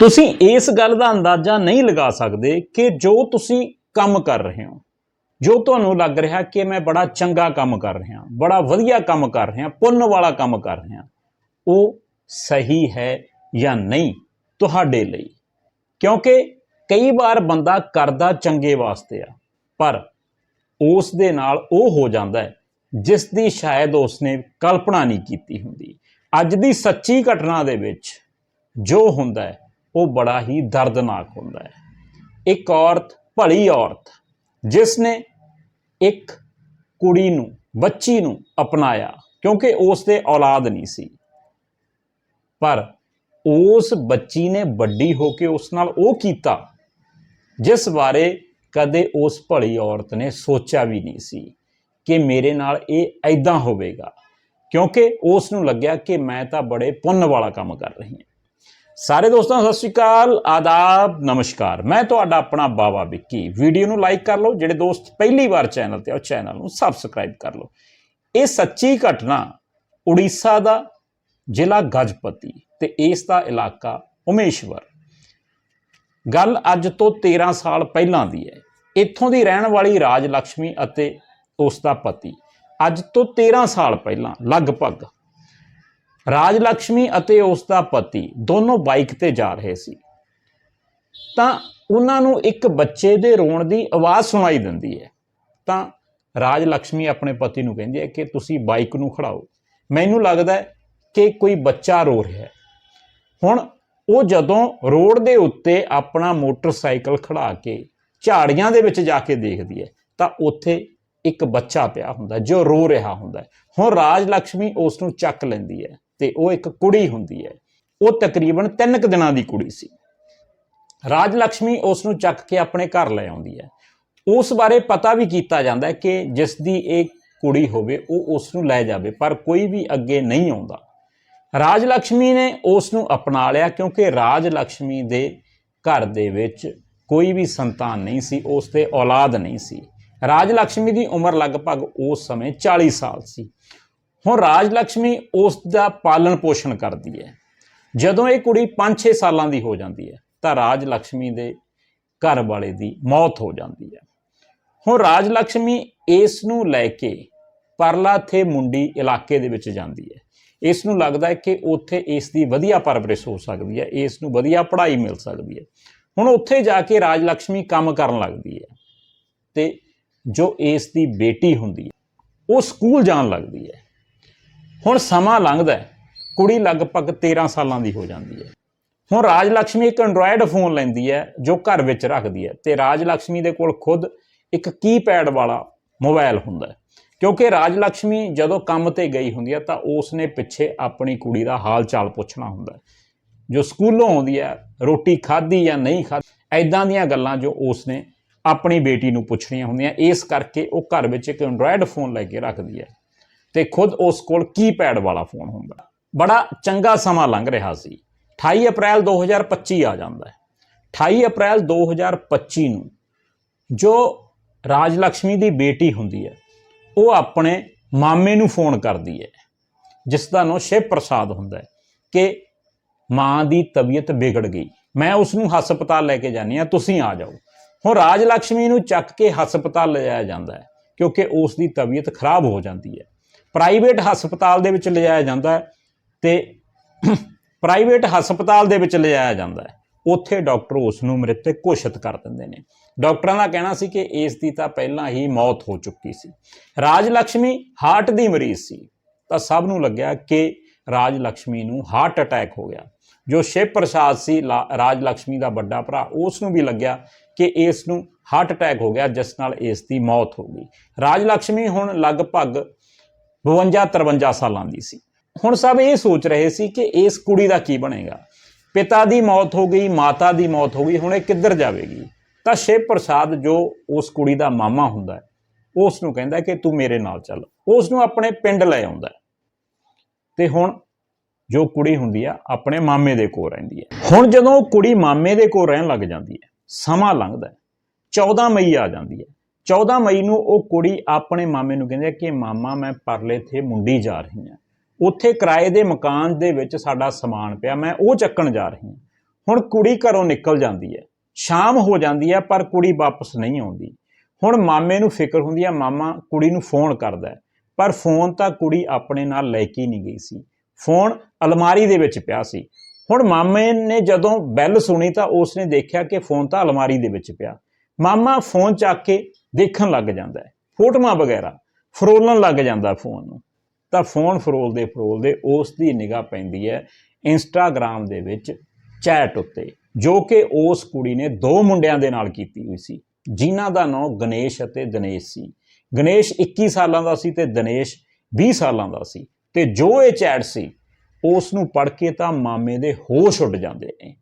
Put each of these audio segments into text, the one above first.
ਤੁਸੀਂ ਇਸ ਗੱਲ ਦਾ ਅੰਦਾਜ਼ਾ ਨਹੀਂ ਲਗਾ ਸਕਦੇ ਕਿ ਜੋ ਤੁਸੀਂ ਕੰਮ ਕਰ ਰਹੇ ਹੋ, ਜੋ ਤੁਹਾਨੂੰ ਲੱਗ ਰਿਹਾ ਕਿ ਮੈਂ ਬੜਾ ਚੰਗਾ ਕੰਮ ਕਰ ਰਿਹਾ, ਬੜਾ ਵਧੀਆ ਕੰਮ ਕਰ ਰਿਹਾ, ਪੁੰਨ ਵਾਲਾ ਕੰਮ ਕਰ ਰਿਹਾ, ਉਹ ਸਹੀ ਹੈ ਜਾਂ ਨਹੀਂ ਤੁਹਾਡੇ ਲਈ? ਕਿਉਂਕਿ ਕਈ ਵਾਰ ਬੰਦਾ ਕਰਦਾ ਚੰਗੇ ਵਾਸਤੇ ਆ, ਪਰ ਉਸ ਦੇ ਨਾਲ ਉਹ ਹੋ ਜਾਂਦਾ ਹੈ ਜਿਸ ਦੀ ਸ਼ਾਇਦ ਉਸਨੇ ਕਲਪਨਾ ਨਹੀਂ ਕੀਤੀ ਹੁੰਦੀ। ਅੱਜ ਦੀ ਸੱਚੀ ਘਟਨਾ ਦੇ ਵਿੱਚ ਜੋ ਹੁੰਦਾ ਹੈ ਉਹ ਬੜਾ ਹੀ ਦਰਦਨਾਕ ਹੁੰਦਾ ਹੈ। ਇੱਕ ਔਰਤ, ਭਲੀ ਔਰਤ, ਜਿਸ ਨੇ ਇੱਕ ਕੁੜੀ ਨੂੰ, ਬੱਚੀ ਨੂੰ ਅਪਣਾਇਆ ਕਿਉਂਕਿ ਉਸ ਦੇ ਔਲਾਦ ਨਹੀਂ ਸੀ। ਪਰ ਉਸ ਬੱਚੀ ਨੇ ਵੱਡੀ ਹੋ ਕੇ ਉਸ ਨਾਲ ਉਹ ਕੀਤਾ, ਜਿਸ ਬਾਰੇ ਕਦੇ ਉਸ ਭਲੀ ਔਰਤ ਨੇ ਸੋਚਿਆ ਵੀ ਨਹੀਂ ਸੀ ਕਿ ਮੇਰੇ ਨਾਲ ਇਹ ਐਦਾਂ ਹੋਵੇਗਾ। ਕਿਉਂਕਿ ਉਸ ਨੂੰ ਲੱਗਿਆ ਕਿ ਮੈਂ ਤਾਂ ਬੜੇ ਪੁੰਨ ਵਾਲਾ ਕੰਮ ਕਰ ਰਹੀ ਹਾਂ। ਸਾਰੇ ਦੋਸਤਾਂ, ਸਤਿ ਸ਼੍ਰੀ ਅਕਾਲ, ਆਦਾਬ, ਨਮਸਕਾਰ। ਮੈਂ ਤੁਹਾਡਾ ਆਪਣਾ ਬਾਵਾ ਵਿੱਕੀ। ਵੀਡੀਓ ਨੂੰ ਲਾਈਕ ਕਰ ਲਓ, ਜਿਹੜੇ ਦੋਸਤ ਪਹਿਲੀ ਵਾਰ ਚੈਨਲ ਤੇ ਆ, ਉਹ ਚੈਨਲ ਨੂੰ ਸਬਸਕ੍ਰਾਈਬ ਕਰ ਲਓ। ਇਹ ਸੱਚੀ ਘਟਨਾ ਉੜੀਸਾ ਦਾ ਜ਼ਿਲ੍ਹਾ ਗਜਪਤੀ ਤੇ ਇਸ ਦਾ ਇਲਾਕਾ ਉਮੇਸ਼ਵਰ। ਗੱਲ ਅੱਜ ਤੋਂ 13 ਸਾਲ ਪਹਿਲਾਂ ਦੀ ਹੈ। ਇੱਥੋਂ ਦੀ ਰਹਿਣ ਵਾਲੀ ਰਾਜ ਲక్ష్ਮੀ ਅਤੇ ਉਸ ਦਾ ਪਤੀ। ਅੱਜ ਤੋਂ 13 ਸਾਲ ਪਹਿਲਾਂ, ਲਗਭਗ ਰਾਜ ਲక్ష్ਮੀ ਅਤੇ ਉਸ ਦਾ ਪਤੀ ਦੋਨੋਂ ਬਾਈਕ ਤੇ ਜਾ ਰਹੇ ਸੀ। ਤਾਂ ਉਹਨਾਂ ਨੂੰ ਇੱਕ ਬੱਚੇ ਦੇ ਰੋਣ ਦੀ ਆਵਾਜ਼ ਸੁਣਾਈ ਦਿੰਦੀ ਹੈ। ਤਾਂ ਰਾਜ ਲక్ష్ਮੀ ਆਪਣੇ ਪਤੀ ਨੂੰ ਕਹਿੰਦੀ ਹੈ ਕਿ ਤੁਸੀਂ ਬਾਈਕ ਨੂੰ ਖੜਾਓ। ਮੈਨੂੰ ਲੱਗਦਾ ਕਿ ਕੋਈ ਬੱਚਾ ਰੋ ਰਿਹਾ ਹੈ। ਹੁਣ ਉਹ ਜਦੋਂ ਰੋਡ ਦੇ ਉੱਤੇ ਆਪਣਾ ਮੋਟਰਸਾਈਕਲ ਖੜਾ ਕੇ ਝਾੜੀਆਂ ਦੇ ਵਿੱਚ ਜਾ ਕੇ ਦੇਖਦੀ ਹੈ, ਤਾਂ ਉੱਥੇ ਇੱਕ ਬੱਚਾ ਪਿਆ ਹੁੰਦਾ ਜੋ ਰੋ ਰਿਹਾ ਹੁੰਦਾ ਹੁਣ ਰਾਜ ਲక్ష్ਮੀ ਉਸ ਨੂੰ ਚੱਕ ਲੈਂਦੀ ਹੈ। ਤੇ ਉਹ ਇੱਕ ਕੁੜੀ ਹੁੰਦੀ ਹੈ। ਉਹ ਤਕਰੀਬਨ 3 ਕੁ ਦਿਨਾਂ ਦੀ ਕੁੜੀ ਸੀ। ਰਾਜ ਲక్ష్ਮੀ ਉਸ ਨੂੰ ਚੱਕ ਕੇ ਆਪਣੇ ਘਰ ਲੈ ਆਉਂਦੀ ਹੈ। ਉਸ ਬਾਰੇ ਪਤਾ ਵੀ ਕੀਤਾ ਜਾਂਦਾ ਕਿ ਜਿਸ ਦੀ ਇਹ ਕੁੜੀ ਹੋਵੇ, ਉਹ ਉਸ ਨੂੰ ਲੈ ਜਾਵੇ, ਪਰ ਕੋਈ ਵੀ ਅੱਗੇ ਨਹੀਂ ਆਉਂਦਾ। ਰਾਜ ਲక్ష్ਮੀ ਨੇ ਉਸ ਨੂੰ ਅਪਣਾ ਲਿਆ ਕਿਉਂਕਿ ਰਾਜ ਲక్ష్ਮੀ ਦੇ ਘਰ ਦੇ ਵਿੱਚ ਕੋਈ ਵੀ ਸੰਤਾਨ ਨਹੀਂ ਸੀ, ਉਸ ਤੇ ਔਲਾਦ ਨਹੀਂ ਸੀ। ਰਾਜ ਲక్ష్ਮੀ ਦੀ ਉਮਰ ਲਗਭਗ ਉਸ ਸਮੇਂ 40 ਸਾਲ ਸੀ। ਹੁਣ ਰਾਜ ਲక్ష్ਮੀ ਉਸ ਦਾ ਪਾਲਣ ਪੋਸ਼ਣ ਕਰਦੀ ਹੈ। ਜਦੋਂ ਇਹ ਕੁੜੀ 5-6 ਸਾਲਾਂ ਦੀ ਹੋ ਜਾਂਦੀ ਹੈ, ਤਾਂ ਰਾਜ ਲక్ష్ਮੀ ਦੇ ਘਰ ਵਾਲੇ ਦੀ ਮੌਤ ਹੋ ਜਾਂਦੀ ਹੈ। ਹੁਣ ਰਾਜ ਲక్ష్ਮੀ ਇਸ ਨੂੰ ਲੈ ਕੇ ਪਰਲਾ ਪਰਲਾਥੇ ਮੁੰਡੀ ਇਲਾਕੇ ਦੇ ਵਿੱਚ ਜਾਂਦੀ ਹੈ। ਇਸ ਨੂੰ ਲੱਗਦਾ ਹੈ ਕਿ ਉੱਥੇ ਇਸ ਦੀ ਵਧੀਆ ਪਰਵਰਿਸ਼ ਹੋ ਸਕਦੀ ਹੈ, ਇਸ ਨੂੰ ਵਧੀਆ ਪੜ੍ਹਾਈ ਮਿਲ ਸਕਦੀ ਹੈ। ਹੁਣ ਉੱਥੇ ਜਾ ਕੇ ਰਾਜ ਲక్ష్ਮੀ ਕੰਮ ਕਰਨ ਲੱਗਦੀ ਹੈ ਤੇ ਜੋ ਇਸ ਦੀ ਬੇਟੀ ਹੁੰਦੀ ਹੈ, ਉਹ ਸਕੂਲ ਜਾਣ ਲੱਗਦੀ ਹੈ। ਹੁਣ ਸਮਾਂ ਲੰਘਦਾ ਹੈ। ਕੁੜੀ ਲਗਭਗ 13 ਸਾਲਾਂ ਦੀ ਹੋ ਜਾਂਦੀ ਹੈ। ਹੁਣ ਰਾਜ ਲక్ష్ਮੀ ਇੱਕ ਐਂਡਰੋਇਡ ਫੋਨ ਲੈਂਦੀ ਹੈ, ਜੋ ਘਰ ਵਿੱਚ ਰੱਖਦੀ ਹੈ। ਤੇ ਰਾਜ ਲక్ష్ਮੀ ਦੇ ਕੋਲ ਖੁਦ ਇੱਕ ਕੀਪੈਡ ਵਾਲਾ ਮੋਬਾਈਲ ਹੁੰਦਾ ਕਿਉਂਕਿ ਰਾਜ ਲక్ష్ਮੀ ਜਦੋਂ ਕੰਮ ਤੇ ਗਈ ਹੁੰਦੀ ਹੈ, ਤਾਂ ਉਸ ਨੇ ਪਿੱਛੇ ਆਪਣੀ ਕੁੜੀ ਦਾ ਹਾਲ ਚਾਲ ਪੁੱਛਣਾ ਹੁੰਦਾ ਜੋ ਸਕੂਲੋਂ ਆਉਂਦੀ ਹੈ, ਰੋਟੀ ਖਾਧੀ ਜਾਂ ਨਹੀਂ ਖਾਧੀ ਐਦਾਂ ਦੀਆਂ ਗੱਲਾਂ ਜੋ ਉਸ ਨੇ ਆਪਣੀ ਬੇਟੀ ਨੂੰ ਪੁੱਛਣੀਆਂ ਹੁੰਦੀਆਂ। ਇਸ ਕਰਕੇ ਉਹ ਘਰ ਵਿੱਚ ਇੱਕ ਐਂਡਰੋਇਡ ਫੋਨ ਲੈ ਕੇ ਰੱਖਦੀ ਹੈ। ਤੇ ਖੁਦ ਉਸ ਕੋਲ ਕੀਪੈਡ ਵਾਲਾ ਫੋਨ ਹੁੰਦਾ ਬੜਾ ਚੰਗਾ ਸਮਾਂ ਲੰਘ ਰਿਹਾ ਸੀ। 28 ਅਪ੍ਰੈਲ 2025 ਆ ਜਾਂਦਾ ਹੈ। 28 ਅਪ੍ਰੈਲ 2025 ਨੂੰ ਜੋ ਰਾਜ ਲక్ష్ਮੀ ਦੀ ਬੇਟੀ ਹੁੰਦੀ ਹੈ, ਉਹ ਆਪਣੇ ਮਾਮੇ ਨੂੰ ਫੋਨ ਕਰਦੀ ਹੈ। ਜਿਸ ਦਾ ਨਾਮ ਸ਼ਿਵ ਪ੍ਰਸਾਦ ਹੁੰਦਾ ਹੈ ਕਿ ਮਾਂ ਦੀ ਤਬੀਅਤ ਵਿਗੜ ਗਈ। ਮੈਂ ਉਸ ਨੂੰ ਹਸਪਤਾਲ ਲੈ ਕੇ ਜਾਨੀ ਆ ਤੁਸੀਂ ਆ ਜਾਓ। ਹੁਣ ਰਾਜ ਲక్ష్ਮੀ ਨੂੰ ਚੱਕ ਕੇ ਹਸਪਤਾਲ ਲਿਜਾਇਆ ਜਾਂਦਾ ਹੈ ਕਿਉਂਕਿ ਉਸ ਦੀ ਤਬੀਅਤ ਖਰਾਬ ਹੋ ਜਾਂਦੀ ਹੈ। ਪ੍ਰਾਈਵੇਟ ਹਸਪਤਾਲ ਦੇ ਵਿੱਚ ਲਿਜਾਇਆ ਜਾਂਦਾ ਹੈ ਤੇ ਪ੍ਰਾਈਵੇਟ ਹਸਪਤਾਲ ਦੇ ਵਿੱਚ ਲਿਜਾਇਆ ਜਾਂਦਾ ਹੈ। ਉੱਥੇ ਡਾਕਟਰ ਉਸ ਨੂੰ ਮ੍ਰਿਤਕ ਘੋਸ਼ਿਤ ਕਰ ਦਿੰਦੇ ਨੇ। ਡਾਕਟਰਾਂ ਦਾ ਕਹਿਣਾ ਸੀ ਕਿ ਇਸ ਦੀ ਤਾਂ ਪਹਿਲਾਂ ਹੀ ਮੌਤ ਹੋ ਚੁੱਕੀ ਸੀ। ਰਾਜ ਲక్ష్ਮੀ ਹਾਰਟ ਦੀ ਮਰੀਜ਼ ਸੀ। ਤਾਂ ਸਭ ਨੂੰ ਲੱਗਿਆ ਕਿ ਰਾਜ ਲక్ష్ਮੀ ਨੂੰ ਹਾਰਟ ਅਟੈਕ ਹੋ ਗਿਆ। ਜੋ ਸ਼ਿਵ ਪ੍ਰਸਾਦ ਸੀ ਰਾਜ ਲక్ష్ਮੀ ਦਾ ਵੱਡਾ ਭਰਾ ਉਸ ਨੂੰ ਵੀ ਲੱਗਿਆ ਕਿ ਇਸ ਨੂੰ ਹਾਰਟ ਅਟੈਕ ਹੋ ਗਿਆ, ਜਿਸ ਨਾਲ ਇਸ ਦੀ ਮੌਤ ਹੋ ਗਈ। ਰਾਜ ਲక్ష్ਮੀ ਹੁਣ ਲਗਭਗ 52 53 ਸਾਲਾਂ ਦੀ ਸੀ। ਹੁਣ ਸਭ ਇਹ ਸੋਚ ਰਹੇ ਸੀ ਕਿ ਇਸ ਕੁੜੀ ਦਾ ਕੀ ਬਣੇਗਾ। ਪਿਤਾ ਦੀ ਮੌਤ ਹੋ ਗਈ, ਮਾਤਾ ਦੀ ਮੌਤ ਹੋ ਗਈ, ਹੁਣ ਇਹ ਕਿੱਧਰ ਜਾਵੇਗੀ? ਤਾਂ ਸ਼ਿਵ ਪ੍ਰਸਾਦ ਜੋ ਉਸ ਕੁੜੀ ਦਾ ਮਾਮਾ ਹੁੰਦਾ ਹੈ, ਉਸ ਨੂੰ ਕਹਿੰਦਾ ਕਿ ਤੂੰ ਮੇਰੇ ਨਾਲ ਚੱਲ। ਉਸ ਨੂੰ ਆਪਣੇ ਪਿੰਡ ਲੈ ਆਉਂਦਾ ਤੇ ਹੁਣ ਜੋ ਕੁੜੀ ਹੁੰਦੀ ਆ, ਆਪਣੇ ਮਾਮੇ ਦੇ ਕੋਲ ਰਹਿੰਦੀ ਹੈ। ਹੁਣ ਜਦੋਂ ਕੁੜੀ ਮਾਮੇ ਦੇ ਕੋਲ ਰਹਿਣ ਲੱਗ ਜਾਂਦੀ ਹੈ, ਸਮਾਂ ਲੰਘਦਾ ਹੈ 14 ਮਈ ਆ ਜਾਂਦੀ ਹੈ। 14 ਮਈ ਨੂੰ ਉਹ ਕੁੜੀ ਆਪਣੇ ਮਾਮੇ ਨੂੰ ਕਹਿੰਦੀ ਹੈ ਕਿ ਮਾਮਾ, ਮੈਂ ਪਰਲੇ 'ਤੇ ਮੁੰਡੀ ਜਾ ਰਹੀ ਹਾਂ। ਉੱਥੇ ਕਿਰਾਏ ਦੇ ਮਕਾਨ ਦੇ ਵਿੱਚ ਸਾਡਾ ਸਮਾਨ ਪਿਆ, ਮੈਂ ਉਹ ਚੱਕਣ ਜਾ ਰਹੀ ਹਾਂ। ਹੁਣ ਕੁੜੀ ਘਰੋਂ ਨਿਕਲ ਜਾਂਦੀ ਹੈ। ਸ਼ਾਮ ਹੋ ਜਾਂਦੀ ਹੈ, ਪਰ ਕੁੜੀ ਵਾਪਸ ਨਹੀਂ ਆਉਂਦੀ। ਹੁਣ ਮਾਮੇ ਨੂੰ ਫਿਕਰ ਹੁੰਦੀ ਹੈ, ਮਾਮਾ ਕੁੜੀ ਨੂੰ ਫੋਨ ਕਰਦਾ ਪਰ ਫੋਨ ਤਾਂ ਕੁੜੀ ਆਪਣੇ ਨਾਲ ਲੈ ਕੇ ਨਹੀਂ ਗਈ ਸੀ। ਫੋਨ ਅਲਮਾਰੀ ਦੇ ਵਿੱਚ ਪਿਆ ਸੀ। ਹੁਣ ਮਾਮੇ ਨੇ ਜਦੋਂ ਬੈਲ ਸੁਣੀ ਤਾਂ ਉਸਨੇ ਦੇਖਿਆ ਕਿ ਫੋਨ ਤਾਂ ਅਲਮਾਰੀ ਦੇ ਵਿੱਚ ਪਿਆ। ਮਾਮਾ ਫੋਨ ਚੱਕ ਕੇ ਦੇਖਣ ਲੱਗ ਜਾਂਦਾ ਹੈ। ਫੋਟੋਆਂ ਵਗੈਰਾ, ਫਰੋਲਣ ਲੱਗ ਜਾਂਦਾ ਫੋਨ ਨੂੰ। ਤਾਂ ਫੋਨ ਫਰੋਲਦੇ ਫਰੋਲਦੇ ਉਸ ਦੀ ਨਿਗਾਹ ਪੈਂਦੀ ਹੈ ਇੰਸਟਾਗ੍ਰam ਦੇ ਵਿੱਚ ਚੈਟ ਉੱਤੇ, ਜੋ ਕਿ ਉਸ ਕੁੜੀ ਨੇ ਦੋ ਮੁੰਡਿਆਂ ਦੇ ਨਾਲ ਕੀਤੀ ਹੋਈ ਸੀ, ਜਿਨ੍ਹਾਂ ਦਾ ਨਾਮ ਗਣੇਸ਼ ਅਤੇ ਦਿਨੇਸ਼ ਸੀ। ਗਣੇਸ਼ 21 ਸਾਲਾਂ ਦਾ ਸੀ ਤੇ ਦਿਨੇਸ਼ 20 ਸਾਲਾਂ ਦਾ ਸੀ। ਤੇ ਜੋ ਇਹ ਚੈਟ ਸੀ, ਉਸ ਨੂੰ ਪੜ੍ਹ ਕੇ ਤਾਂ ਮਾਮੇ ਦੇ ਹੋਸ਼ ਉੱਡ ਜਾਂਦੇ ਨੇ।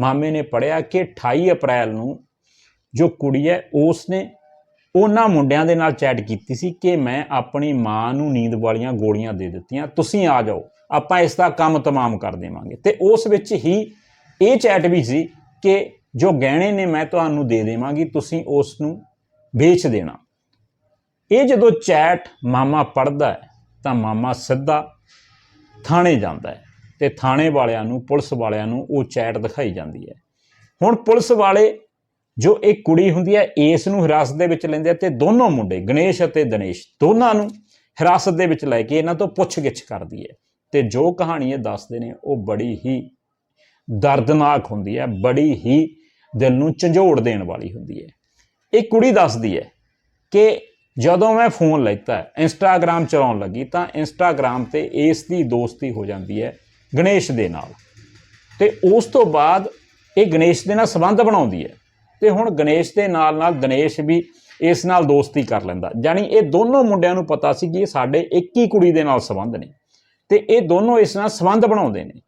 ਮਾਮੇ ਨੇ ਪੜਿਆ ਕਿ 28 ਅਪ੍ਰੈਲ ਨੂੰ ਜੋ ਕੁੜੀ ਹੈ, ਉਸ ਨੇ ਉਹਨਾਂ ਮੁੰਡਿਆਂ ਦੇ ਨਾਲ ਚੈਟ ਕੀਤੀ ਸੀ ਕਿ ਮੈਂ ਆਪਣੀ ਮਾਂ ਨੂੰ ਨੀਂਦ ਵਾਲੀਆਂ ਗੋਲੀਆਂ ਦੇ ਦਿੱਤੀਆਂ, ਤੁਸੀਂ ਆ ਜਾਓ, ਆਪਾਂ ਇਸ ਦਾ ਕੰਮ ਤਮਾਮ ਕਰ ਦੇਵਾਂਗੇ। ਤੇ ਉਸ ਵਿੱਚ ਹੀ ਇਹ ਚੈਟ ਵੀ ਸੀ ਕਿ ਜੋ ਗਹਿਣੇ ਨੇ ਮੈਂ ਤੁਹਾਨੂੰ ਦੇ ਦੇਵਾਂਗੀ, ਤੁਸੀਂ ਉਸ ਨੂੰ ਵੇਚ ਦੇਣਾ। ਇਹ ਜਦੋਂ ਚੈਟ ਮਾਮਾ ਪੜਦਾ ਹੈ, ਤਾਂ ਮਾਮਾ ਸਿੱਧਾ ਥਾਣੇ ਜਾਂਦਾ ਹੈ ਤੇ ਥਾਣੇ ਵਾਲਿਆਂ ਨੂੰ, ਪੁਲਿਸ ਵਾਲਿਆਂ ਨੂੰ ਉਹ ਚੈਟ ਦਿਖਾਈ ਜਾਂਦੀ ਹੈ। ਹੁਣ ਪੁਲਿਸ ਵਾਲੇ ਜੋ ਇਹ ਕੁੜੀ ਹੁੰਦੀ ਹੈ, ਇਸ ਨੂੰ ਹਿਰਾਸਤ ਦੇ ਵਿੱਚ ਲੈਂਦੇ ਆ ਤੇ ਦੋਨੋਂ ਮੁੰਡੇ, ਗਣੇਸ਼ ਅਤੇ ਦਿਨੇਸ਼, ਦੋਨਾਂ ਨੂੰ ਹਿਰਾਸਤ ਦੇ ਵਿੱਚ ਲੈ ਕੇ ਇਹਨਾਂ ਤੋਂ ਪੁੱਛਗਿੱਛ ਕਰਦੀ ਹੈ ਤੇ ਜੋ ਕਹਾਣੀ ਇਹ ਦੱਸਦੇ ਨੇ, ਉਹ ਬੜੀ ਹੀ ਦਰਦਨਾਕ ਹੁੰਦੀ ਹੈ, ਬੜੀ ਹੀ ਦਿਲ ਨੂੰ ਝੰਜੋੜ ਦੇਣ ਵਾਲੀ ਹੁੰਦੀ ਹੈ। ਇਹ ਕੁੜੀ ਦੱਸਦੀ ਹੈ ਕਿ ਜਦੋਂ ਮੈਂ ਫੋਨ ਲੈਤਾ ਇੰਸਟਾਗ੍ਰam ਚਲਾਉਣ ਲੱਗੀ ਤਾਂ ਇੰਸਟਾਗ੍ਰam ਤੇ ਇਸ ਦੀ ਦੋਸਤੀ ਹੋ ਜਾਂਦੀ ਹੈ ਗਣੇਸ਼ ਦੇ ਨਾਲ ਤੇ ਉਸ ਤੋਂ ਬਾਅਦ ਇਹ ਗਣੇਸ਼ ਦੇ ਨਾਲ ਸੰਬੰਧ ਬਣਾਉਂਦੀ ਹੈ। ਤੇ ਹੁਣ ਗਣੇਸ਼ ਦੇ ਨਾਲ ਨਾਲ ਗਣੇਸ਼ ਵੀ ਇਸ ਨਾਲ ਦੋਸਤੀ ਕਰ ਲੈਂਦਾ। ਜਾਨੀ ਇਹ ਦੋਨੋਂ ਮੁੰਡਿਆਂ ਨੂੰ ਪਤਾ ਸੀ ਕਿ ਇਹ ਸਾਡੇ ਇੱਕ ਹੀ ਕੁੜੀ ਦੇ ਨਾਲ ਸੰਬੰਧ ਨੇ ਤੇ ਇਹ ਦੋਨੋਂ ਇਸ ਨਾਲ ਸੰਬੰਧ ਬਣਾਉਂਦੇ ਨੇ।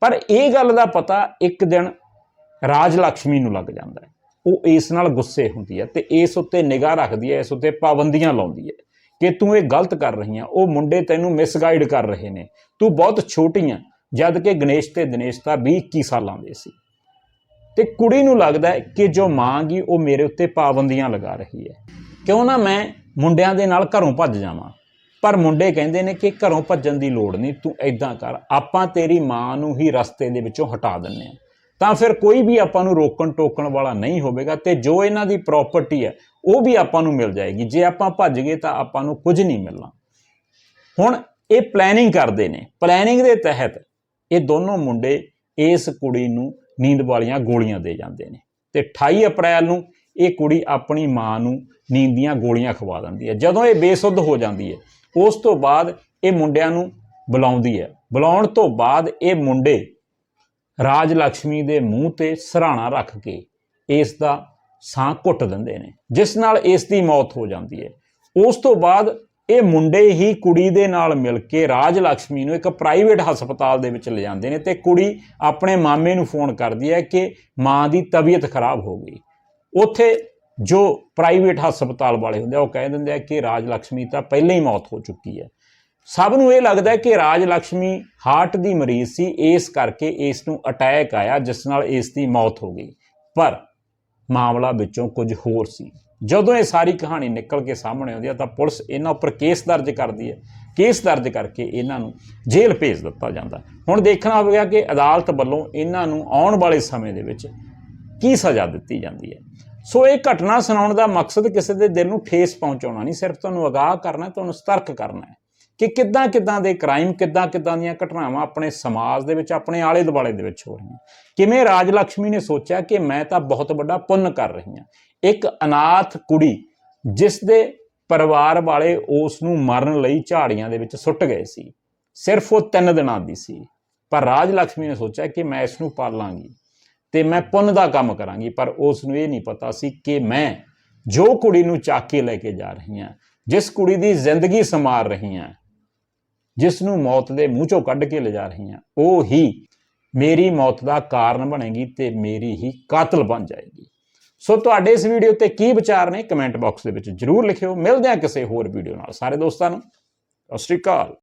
ਪਰ ਇਹ ਗੱਲ ਦਾ ਪਤਾ ਇੱਕ ਦਿਨ ਰਾਜ ਲక్ష్ਮੀ ਨੂੰ ਲੱਗ ਜਾਂਦਾ ਹੈ। ਉਹ ਇਸ ਨਾਲ ਗੁੱਸੇ ਹੁੰਦੀ ਹੈ ਤੇ ਇਸ ਉੱਤੇ ਨਿਗਾਹ ਰੱਖਦੀ ਹੈ, ਇਸ ਉੱਤੇ ਪਾਬੰਦੀਆਂ ਲਾਉਂਦੀ ਹੈ ਕਿ ਤੂੰ ਇਹ ਗਲਤ ਕਰ ਰਹੀ ਆ ਉਹ ਮੁੰਡੇ ਤੈਨੂੰ ਮਿਸਗਾਈਡ ਕਰ ਰਹੇ ਨੇ। ਤੂੰ ਬਹੁਤ ਛੋਟੀ ਆ, ਜਦ ਕਿ ਗਣੇਸ਼ ਤੇ ਦਿਨੇਸ਼ ਤਾਂ 20 21 ਸਾਲਾਂ ਦੇ ਸੀ। ਤੇ ਕੁੜੀ ਨੂੰ ਲੱਗਦਾ ਹੈ ਕਿ ਜੋ ਮਾਂ ਗੀ, ਉਹ ਮੇਰੇ ਉੱਤੇ ਪਾਬੰਦੀਆਂ ਲਗਾ ਰਹੀ ਹੈ। ਕਿਉਂ ਨਾ ਮੈਂ ਮੁੰਡਿਆਂ ਦੇ ਨਾਲ ਘਰੋਂ ਭੱਜ ਜਾਵਾਂ? ਪਰ ਮੁੰਡੇ ਕਹਿੰਦੇ ਨੇ ਕਿ ਘਰੋਂ ਭੱਜਣ ਦੀ ਲੋੜ ਨਹੀਂ, ਤੂੰ ਐਦਾਂ ਕਰ, ਆਪਾਂ ਤੇਰੀ ਮਾਂ ਨੂੰ ਹੀ ਰਸਤੇ ਦੇ ਵਿੱਚੋਂ ਹਟਾ ਦਿੰਨੇ ਆ ਤਾਂ ਫਿਰ ਕੋਈ ਵੀ ਆਪਾਂ ਨੂੰ ਰੋਕਣ ਟੋਕਣ ਵਾਲਾ ਨਹੀਂ ਹੋਵੇਗਾ ਤੇ ਜੋ ਇਹਨਾਂ ਦੀ ਪ੍ਰਾਪਰਟੀ ਹੈ, ਉਹ ਵੀ ਆਪਾਂ ਨੂੰ ਮਿਲ ਜਾਏਗੀ। ਜੇ ਆਪਾਂ ਭੱਜ ਗਏ ਤਾਂ ਆਪਾਂ ਨੂੰ ਕੁਝ ਨਹੀਂ ਮਿਲਣਾ। ਹੁਣ ਇਹ ਪਲੈਨਿੰਗ ਕਰਦੇ ਨੇ। ਪਲੈਨਿੰਗ ਦੇ ਤਹਿਤ ਇਹ ਦੋਨੋਂ ਮੁੰਡੇ ਇਸ ਕੁੜੀ ਨੂੰ ਨੀਂਦ ਵਾਲੀਆਂ ਗੋਲੀਆਂ ਦੇ ਜਾਂਦੇ ਨੇ। ਤੇ 28 ਅਪ੍ਰੈਲ ਨੂੰ ਇਹ ਕੁੜੀ ਆਪਣੀ ਮਾਂ ਨੂੰ ਨੀਂਦ ਦੀਆਂ ਗੋਲੀਆਂ ਖਵਾ ਦਿੰਦੀ ਹੈ। ਜਦੋਂ ਇਹ ਬੇਸੁੱਧ ਹੋ ਜਾਂਦੀ ਹੈ, ਉਸ ਤੋਂ ਬਾਅਦ ਇਹ ਮੁੰਡਿਆਂ ਨੂੰ ਬੁਲਾਉਂਦੀ ਹੈ। ਬੁਲਾਉਣ ਤੋਂ ਬਾਅਦ ਇਹ ਮੁੰਡੇ ਰਾਜ ਲక్ష్ਮੀ ਦੇ ਮੂੰਹ ਤੇ ਸਰਾਣਾ ਰੱਖ ਕੇ ਇਸ ਦਾ ਸਾਹ ਘੁੱਟ ਦਿੰਦੇ ਨੇ, ਜਿਸ ਨਾਲ ਇਸ ਦੀ ਮੌਤ ਹੋ ਜਾਂਦੀ ਹੈ। ਉਸ ਤੋਂ ਬਾਅਦ ਇਹ ਮੁੰਡੇ ਹੀ ਕੁੜੀ ਦੇ ਨਾਲ ਮਿਲ ਕੇ ਰਾਜ ਲక్ష్ਮੀ ਨੂੰ ਇੱਕ ਪ੍ਰਾਈਵੇਟ ਹਸਪਤਾਲ ਦੇ ਵਿੱਚ ਲਿਜਾਂਦੇ ਨੇ ਤੇ ਕੁੜੀ ਆਪਣੇ ਮਾਮੇ ਨੂੰ ਫੋਨ ਕਰਦੀ ਹੈ ਕਿ ਮਾਂ ਦੀ ਤਬੀਅਤ ਖਰਾਬ ਹੋ ਗਈ। ਉੱਥੇ ਜੋ ਪ੍ਰਾਈਵੇਟ ਹਸਪਤਾਲ ਵਾਲੇ ਹੁੰਦੇ ਆ, ਉਹ ਕਹਿ ਦਿੰਦੇ ਆ ਕਿ ਰਾਜ ਲక్ష్ਮੀ ਤਾਂ ਪਹਿਲਾਂ ਹੀ ਮੌਤ ਹੋ ਚੁੱਕੀ ਹੈ। ਸਭ ਨੂੰ ਇਹ ਲੱਗਦਾ ਕਿ ਰਾਜ ਲక్ష్ਮੀ ਹਾਰਟ ਦੀ ਮਰੀਜ਼ ਸੀ, ਇਸ ਕਰਕੇ ਇਸ ਨੂੰ ਅਟੈਕ ਆਇਆ, ਜਿਸ ਨਾਲ ਇਸ ਦੀ ਮੌਤ ਹੋ ਗਈ। ਪਰ ਮਾਮਲਾ ਵਿੱਚੋਂ ਕੁਝ ਹੋਰ ਸੀ। ਜਦੋਂ ਇਹ ਸਾਰੀ ਕਹਾਣੀ ਨਿਕਲ ਕੇ ਸਾਹਮਣੇ ਆਉਂਦੀ ਹੈ ਤਾਂ ਪੁਲਿਸ ਇਹਨਾਂ ਉੱਪਰ ਕੇਸ ਦਰਜ ਕਰਦੀ ਹੈ। ਕੇਸ ਦਰਜ ਕਰਕੇ ਇਹਨਾਂ ਨੂੰ ਜੇਲ੍ਹ ਭੇਜ ਦਿੱਤਾ ਜਾਂਦਾ। ਹੁਣ ਦੇਖਣਾ ਹੋਵੇਗਾ ਕਿ ਅਦਾਲਤ ਵੱਲੋਂ ਇਹਨਾਂ ਨੂੰ ਆਉਣ ਵਾਲੇ ਸਮੇਂ ਦੇ ਵਿੱਚ ਕੀ ਸਜ਼ਾ ਦਿੱਤੀ ਜਾਂਦੀ ਹੈ। ਸੋ ਇਹ ਘਟਨਾ ਸੁਣਾਉਣ ਦਾ ਮਕਸਦ ਕਿਸੇ ਦੇ ਦਿਲ ਨੂੰ ਠੇਸ ਪਹੁੰਚਾਉਣਾ ਨਹੀਂ, ਸਿਰਫ ਤੁਹਾਨੂੰ ਅਗਾਹ ਕਰਨਾ ਤੁਹਾਨੂੰ ਸਤਰਕ ਕਰਨਾ ਹੈ। ਕਿ ਕਿੱਦਾਂ ਕਿੱਦਾਂ ਦੇ ਕ੍ਰਾਈਮ, ਕਿੱਦਾਂ ਕਿੱਦਾਂ ਦੀਆਂ ਘਟਨਾਵਾਂ ਆਪਣੇ ਸਮਾਜ ਦੇ ਵਿੱਚ, ਆਪਣੇ ਆਲੇ ਦੁਆਲੇ ਦੇ ਵਿੱਚ ਹੋ ਰਹੀਆਂ ਕਿਵੇਂ ਰਾਜ ਲక్ష్ਮੀ ਨੇ ਸੋਚਿਆ ਕਿ ਮੈਂ ਤਾਂ ਬਹੁਤ ਵੱਡਾ ਪੁੰਨ ਕਰ ਰਹੀ ਹਾਂ। ਇੱਕ ਅਨਾਥ ਕੁੜੀ ਜਿਸ ਦੇ ਪਰਿਵਾਰ ਵਾਲੇ ਉਸ ਨੂੰ ਮਰਨ ਲਈ ਝਾੜੀਆਂ ਦੇ ਵਿੱਚ ਸੁੱਟ ਗਏ ਸੀ। ਸਿਰਫ ਉਹ ਤਿੰਨ ਦਿਨਾਂ ਦੀ ਸੀ। ਪਰ ਰਾਜ ਲక్ష్ਮੀ ਨੇ ਸੋਚਿਆ ਕਿ ਮੈਂ ਇਸ ਨੂੰ ਪਾਲਾਂਗੀ ਤੇ ਮੈਂ ਪੁੰਨ ਦਾ ਕੰਮ ਕਰਾਂਗੀ, ਪਰ ਉਸ ਨੂੰ ਇਹ ਨਹੀਂ ਪਤਾ ਸੀ ਕਿ ਮੈਂ ਜੋ ਕੁੜੀ ਨੂੰ ਚਾਕੇ ਲੈ ਕੇ ਜਾ ਰਹੀ ਹਾਂ, ਜਿਸ ਕੁੜੀ ਦੀ ਜ਼ਿੰਦਗੀ ਸਮਾਰ ਰਹੀ ਹਾਂ ਜਿਸ ਨੂੰ ਮੌਤ ਦੇ ਮੂੰਹ ਚੋਂ ਕੱਢ ਕੇ ਲਿਜਾ ਰਹੀ ਹਾਂ, ਉਹ ਹੀ ਮੇਰੀ ਮੌਤ ਦਾ ਕਾਰਨ ਬਣੇਗੀ ਤੇ ਮੇਰੀ ਹੀ ਕਾਤਲ ਬਣ ਜਾਏਗੀ। ਸੋ ਤੁਹਾਡੇ ਇਸ ਵੀਡੀਓ ਤੇ ਕੀ ਵਿਚਾਰ ਨੇ ਕਮੈਂਟ ਬਾਕਸ ਦੇ ਵਿੱਚ ਜਰੂਰ ਲਿਖਿਓ। ਮਿਲਦੇ ਹਾਂ ਕਿਸੇ ਹੋਰ ਵੀਡੀਓ ਨਾਲ। ਸਾਰੇ ਦੋਸਤਾਂ ਨੂੰ, ਸਤਿ ਸ਼੍ਰੀ ਅਕਾਲ।